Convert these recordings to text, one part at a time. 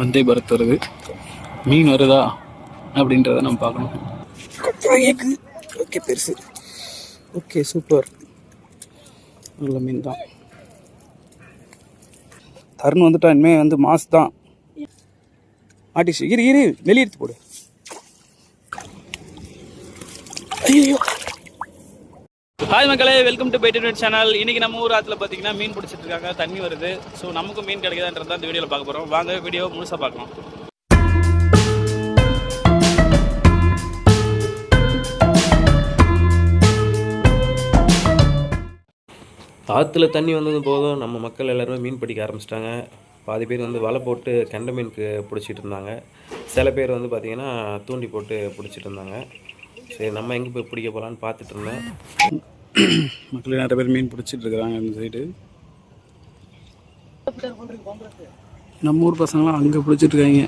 வந்தே பரத் வருது. மீன் வருதா? அப்படின்றத நம்ம பார்க்கணும். ஓகே பெருசு. Okay super. நல்ல மீன் தான். தருண் வந்துட்டா இனிமேல் வந்து மாஸ் தான். மாட்டிச்சு இரு இரு வெளியே எடுத்து போடு. ஐயோ ஹாய் மக்களே வெல்கம் டு பெட்டர் சேனல் இன்னைக்கு நம்ம ஊர் ஆத்துல பார்த்தீங்கன்னா மீன் பிடிச்சிட்டு இருக்காங்க தண்ணி வருது. ஸோ நமக்கும் மீன் கிடைக்குதான்றது அந்த இந்த வீடியோவில் பார்க்க போகிறோம் வாங்க வீடியோ முழுசாக பார்க்கலாம். ஆற்றுல தண்ணி வந்தது போதும் நம்ம மக்கள் எல்லாருமே மீன் பிடிக்க ஆரம்பிச்சிட்டாங்க. பாதி பேர் வந்து வலை போட்டு கெண்டை மீனுக்கு பிடிச்சிட்டு இருந்தாங்க சில பேர் வந்து பார்த்திங்கன்னா தூண்டி போட்டு பிடிச்சிட்டு இருந்தாங்க சரி நம்ம எங்கே போய் பிடிக்க போகலான்னு பார்த்துட்டு இருந்தேன் மக்களே நிறைய பேர் மீன் பிடிச்சிட்டு இருக்கிறாங்க இந்த சைடு நம்ம ஊர் பசங்களாம் அங்கே பிடிச்சிட்டு இருக்காங்க.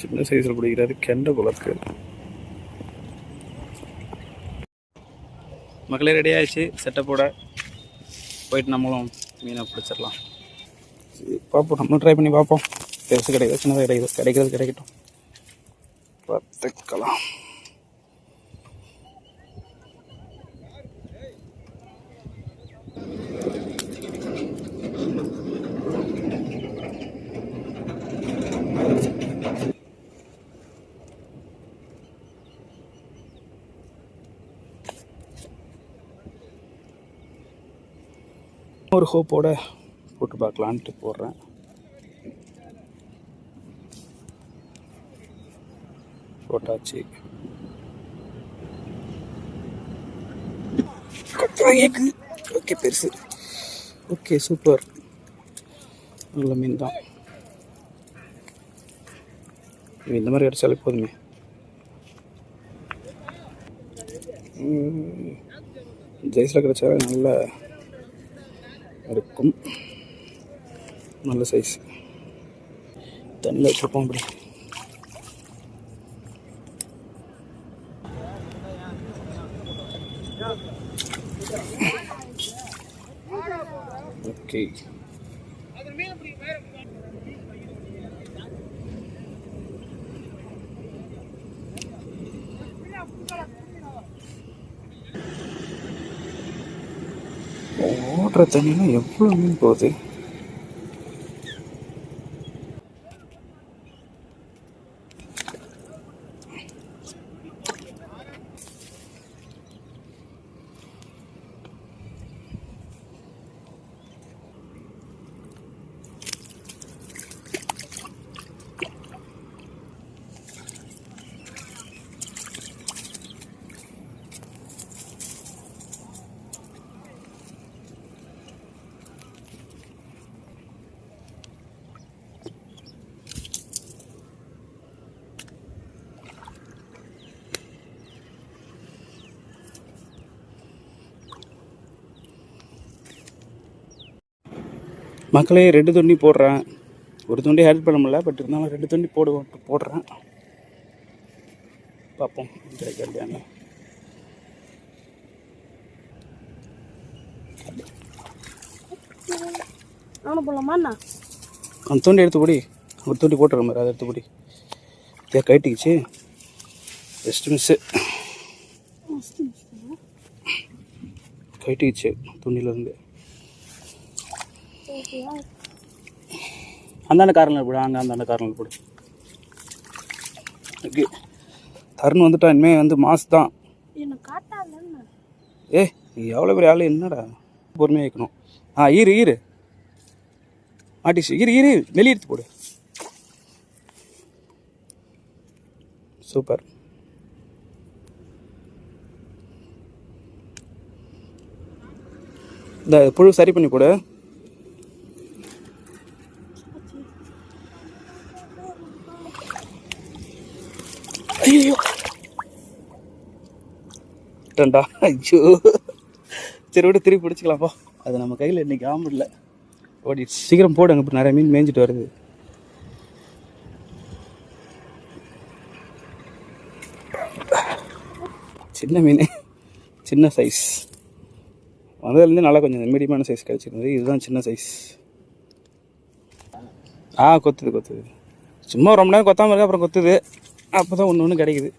சின்ன சைஸில் பிடிக்கிறாரு கெண்டை குளத்துக்கு மக்களே ரெடி ஆயிடுச்சு. செட்டப்போட போயிட்டு நம்மளும் மீனை பிடிச்சிடலாம். பார்ப்போம். நம்மளும் ட்ரை பண்ணி பார்ப்போம். பெருசு கிடைக்குது சின்னதாக கிடைக்குது கிடைக்கிறது கிடைக்கட்டும். பார்த்துக்கலாம். ஒரு ஹோப்போட போட்டு பார்க்கலான்ட்டு போடுறேன். போட்டாச்சு. ஓகே பெருசு. Okay super. நல்ல மீன் தான். இந்த மாதிரி அடிச்சாலே போதுமே. ஜெய்ஸில் கிடைச்சாலே நல்ல இருக்கும். நல்ல சைஸ் தண்ணியில் வச்சுருப்போம் அப்படி ஓகே ஓடுற தண்ணியில் எவ்வளோ மீன் போகுது? மக்களே ரெண்டு துண்டி போடுறேன். ஒரு துண்டி ஹெல்ப் பண்ண முடியல பட் இருந்தாலும் ரெண்டு துண்டி போடுவோம் போடுறேன். பார்ப்போம் நானும் போடலாமா என்ன அந்த தூண்டி எடுத்து போடி. ஒரு தூண்டி போட்டுருக்க மாதிரி அதை எடுத்து போடி. இதே கைட்டிக்கிச்சு பெஸ்ட் மிஸ்ஸு கைட்டிக்கிச்சு தூண்டிலேருந்து அந்தாண்ட காரில் போடு அங்கே அந்தாண்ட காரில் போடு. ஓகே. தருண் வந்துட்டா இனிமேல் வந்து மாஸ் தான். ஏ எவ்வளோ பெரிய ஆள் என்னடா? பொறுமையாக வைக்கணும் ஆ ஈரு ஈரு மாட்டிச்சு. இரு இரு. வெளியே எடுத்து போடு. சூப்பர். இந்த புழு சரி பண்ணி போடு. ஐயோ டண்டா ஐயோ சரி விட திருப்பி பிடிச்சிக்கலாம்ப்பா அது நம்ம கையில் இன்றைக்கி ஆம்பிடல ஓடி சீக்கிரம் போடு அங்கே நிறைய மீன் மேய்ஞ்சிட்டு வருது சின்ன மீன் சின்ன சைஸ் வந்ததுலேருந்து நல்லா கொஞ்சம் மீடியமான சைஸ் கிடச்சிருந்தது இதுதான் சின்ன சைஸ் ஆ கொத்துது கொத்துது சும்மா ரொம்ப நேரம் கொத்தாமல் இருக்கு அப்புறம் கொத்துது அப்போ தான் ஒன்று ஒன்று கிடைக்குது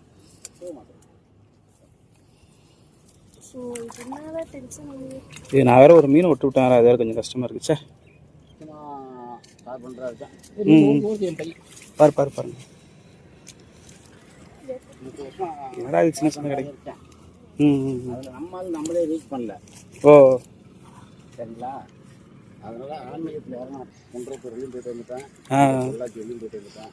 இது நான் வேற ஒரு மீனை விட்டு விட்டேன் அது வேற கொஞ்சம் கஷ்டமாக இருக்குச்சே ம் பாரு பாரு பாருங்க. என்னடா இது சின்ன சின்ன கிடைக்கும் ம் ம், நம்மால் நம்மளே ரீச் பண்ணல. ஓ. சரிங்களா? அதனால ஆன்மீகத்தில் இறங்கணும் குன்றத்தூர் வெளியும் போயிட்டு வந்துட்டேன். எல்லாத்தையும் வெளியும் போயிட்டு வந்துட்டேன்.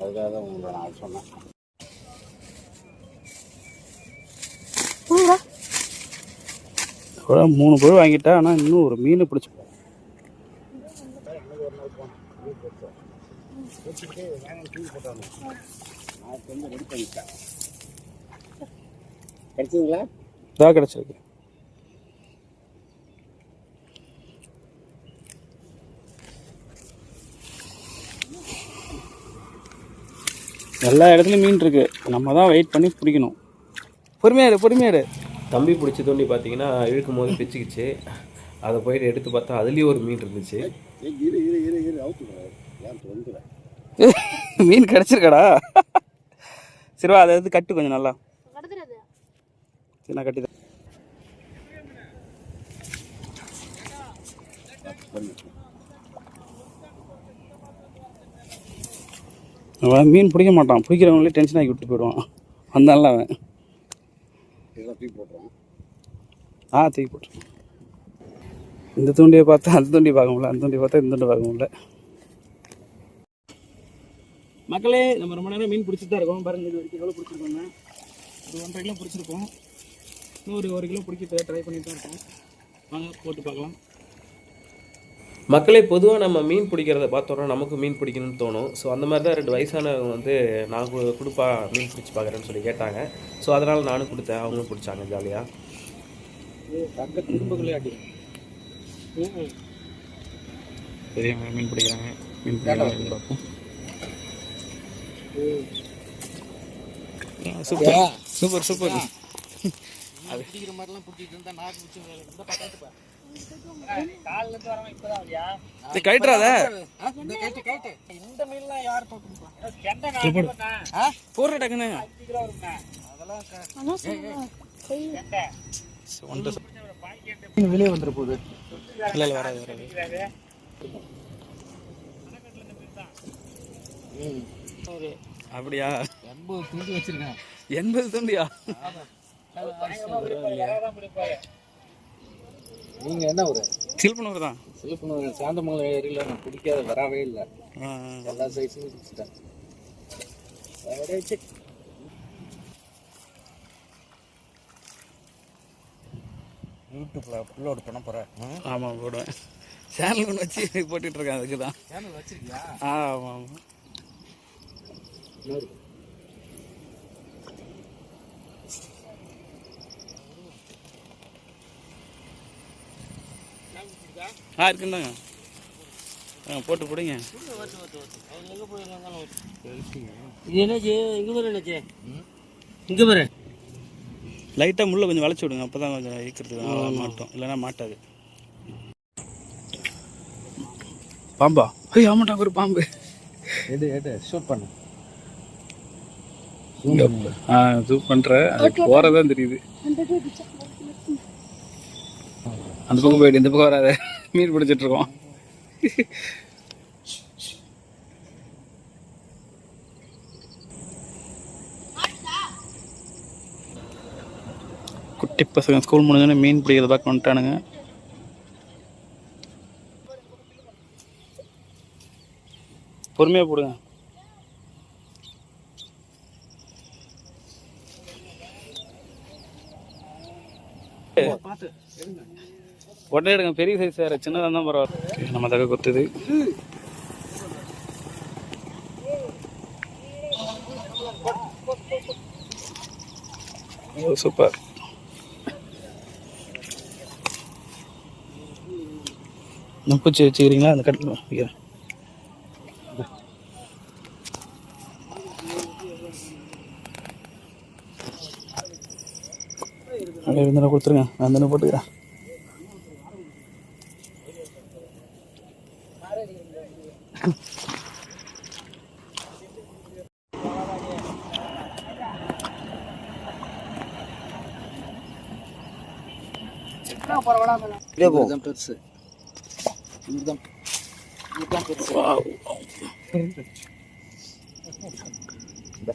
அதுக்காக தான் உங்களை நான் சொன்னேன். கூட மூணு பொருள் வாங்கிட்டா ஆனால் இன்னும் ஒரு மீன் பிடிச்சி கிடைச்சிங்களா இதாக கிடச்சிருக்கு. எல்லா இடத்துலையும் மீன் இருக்கு. நம்ம தான் வெயிட் பண்ணி பிடிக்கணும். பொறுமையாடு பொறுமையாடு தம்பி பிடிச்ச தூண்டி பார்த்தீங்கன்னா இழுக்கும் போது பிச்சுக்கிச்சு. அதை போயிட்டு எடுத்து பார்த்தா அதுலேயும் ஒரு மீன் இருந்துச்சு. மீன் கிடச்சிருக்காடா. சரிவா அதை எடுத்து கட்டு கொஞ்சம் நல்லா. சரி நான் கட்டி தரேன். அவன் மீன் பிடிக்க மாட்டான். பிடிக்கிறவங்களே டென்ஷன் ஆகி விட்டு போயிடுவான். வந்தான்ல அவன். தூக்கி போட்டுருவோம் ஆ தூக்கி போட்டு இந்த தூண்டியை பார்த்தா அந்த தூண்டி பார்க்க முடியல அந்த தூண்டி பார்த்தா இந்த தூண்டி பார்க்க முடியல. மக்களே நம்ம ரொம்ப நேரம் மீன் பிடிச்சிட்டு தான் இருக்கோம். பாருங்க இது வரைக்கும் எவ்வளோ பிடிச்சிருக்கோங்க ஒரு ஒன்றரை கிலோ பிடிச்சிருக்கோம். இன்னும் ஒரு ஒரு கிலோ பிடிக்க ட்ரை பண்ணிட்டு தான் இருக்கோம். வாங்க போட்டு பார்க்கலாம். மக்களே பொதுவாக நம்ம மீன் பிடிக்கிறத பார்த்தோன்னா நமக்கு மீன் பிடிக்கணும்னு தோணும். ஸோ அந்த மாதிரி தான் ரெண்டு வயசானவங்க வந்து நான் கொடுப்பா மீன் பிடிச்சி பார்க்குறேன்னு சொல்லி கேட்டாங்க. ஸோ அதனால் நானும் கொடுத்தேன். அவங்களும் பிடிச்சாங்க ஜாலியாக அடி. பெரிய மீன் பிடிக்கிறாங்க. மீன் பிடிக்கிறாங்க சூப்பர். Super super. பிடிக்கிற மாதிரிலாம் பிடிச்சிட்டு இருந்தா நாக்கு பிடிச்சி இந்த காலில் இருந்து வரவன் இப்பதான் வரியா இது கழட்டுறாத. இந்த கைட்டு கைட்டு இந்த மீன்லாம் யார் பார்க்கணும் கெண்டை போடுற டக்குன்னு. அதெல்லாம் ஆனால் சொல்லுங்க. கை வெளியே வந்துட போகுது. இல்லை இல்லை வராது வராது. அப்படியா? எண்பது துண்டு வச்சிருக்கேன். எண்பது துண்டியா? நீங்க என்ன ஒரு சில்பனூர் தான். சிலப்பனூர் சாந்தமங்கலம் ஏரியில் நான் பிடிக்காத வரவே இல்லை. எல்லா சைஸும் பிடிச்சிட்டேன் யூடியூப்ல அப்லோட் பண்ண போறேன். ஆமாம் போடுவேன். சேனல் ஒன்று வச்சு போட்டுட்டு இருக்கேன் அதுக்கு தான் சேனல் வச்சிருக்கியா ஆமாம் ஆமாம் ஆ இருக்குந்தாங்க ஆ போட்டு போடுங்க. என்னாச்சு இங்க பாரு என்னாச்சு இங்க பாரு. லைட்டாக முள்ள கொஞ்சம் வளைச்சி விடுங்க. அப்போ தான் கொஞ்சம் இழுக்கிறதுக்கு மாட்டோம். இல்லைன்னா மாட்டாது. பாம்பா? ஐய் ஆமாட்டாங்க ஒரு பாம்பு. எடு எடு ஷூட் பண்ணு. ஆ பண்ணுறேன் அது போகிறதான் தெரியுது. அந்த பக்கம் போயிட்டு இந்த பக்கம் வராத. மீன் பிடிச்சிட்டு இருக்கோம் குட்டி பசங்க ஸ்கூல் முடிஞ்சோன்னே மீன் பிடிக்கிறத பார்க்க வந்துட்டானுங்க. பொறுமையாக போடுங்க. உடனே எடுங்க. பெரிய சைஸ் வேறு சின்னதாக தான் பரவாயில்ல. நம்ம தகவல் கொத்துது. சூப்பர். பூச்சி வச்சுக்கிறீங்களா? அந்த கட்டில் வைக்கிறேன். அங்கே இருந்தாலும் கொடுத்துருங்க. நான் தானே போட்டுக்கிறேன். இதுதான் பெருசு இதுதான் இதுதான் பெருசு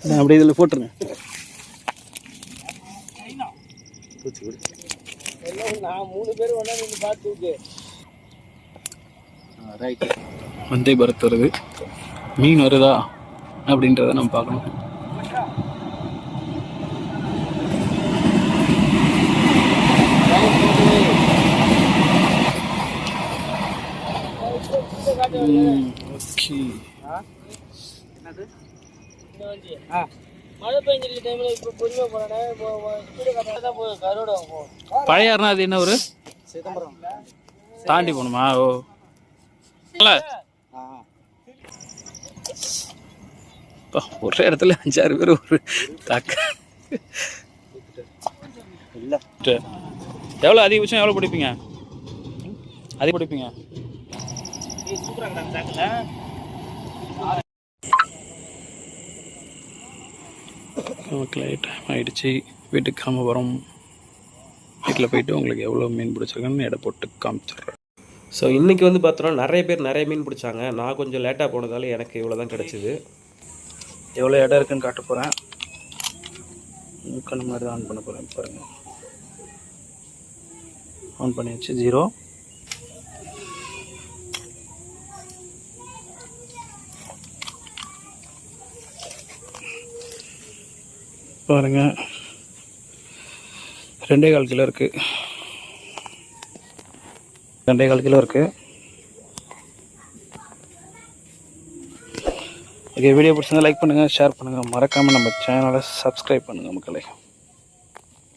நான் அப்படியே இதில் போட்டுருங்க ரைட் வந்தே பரத் வருது மீன் வருதா? அப்படின்றத நம்ம பார்க்கணும் ஓகே மழை பெஞ்சிருக்க டைம்ல இப்போ பொறுமையா போனேன் கரோட பழையாறுனா அது என்ன ஒரு சிதம்பரம். தாண்டி போகணுமா? ஓ. ஒரே இடத்துல அஞ்சாறு பேர் ஒரு தாக்க. இல்லை. எவ்வளோ அதிகபட்சம் எவ்வளோ பிடிப்பீங்க? அதிக பிடிப்பீங்க நமக்கு டைம் ஆயிடுச்சு. வீட்டுக்கு கிளம்ப வரோம். வீட்டில் போயிட்டு உங்களுக்கு எவ்வளோ மீன் பிடிச்சிருக்குன்னு எடை போட்டு காமிச்சிடுறேன். ஸோ இன்றைக்கி வந்து பார்த்தோன்னா நிறைய பேர் நிறைய மீன் பிடிச்சாங்க. நான் கொஞ்சம் லேட்டாக போனதால எனக்கு இவ்வளோ தான் கிடச்சிது. எவ்வளோ இடம் இருக்குன்னு காட்ட போகிறேன் கண்ணு மாதிரி தான் ஆன் பண்ண போகிறேன் பாருங்கள் ஆன் பண்ணியாச்சு. ஜீரோ பாருங்க. ரெண்டே கால் கிலோ இருக்குது ரெண்டே கால் கிலோ இருக்குது ஓகே வீடியோ பிடிச்சிருந்தா லைக் பண்ணுங்கள் ஷேர் பண்ணுங்கள் மறக்காமல் நம்ம சேனலை சப்ஸ்கிரைப் பண்ணுங்கள் மக்களே.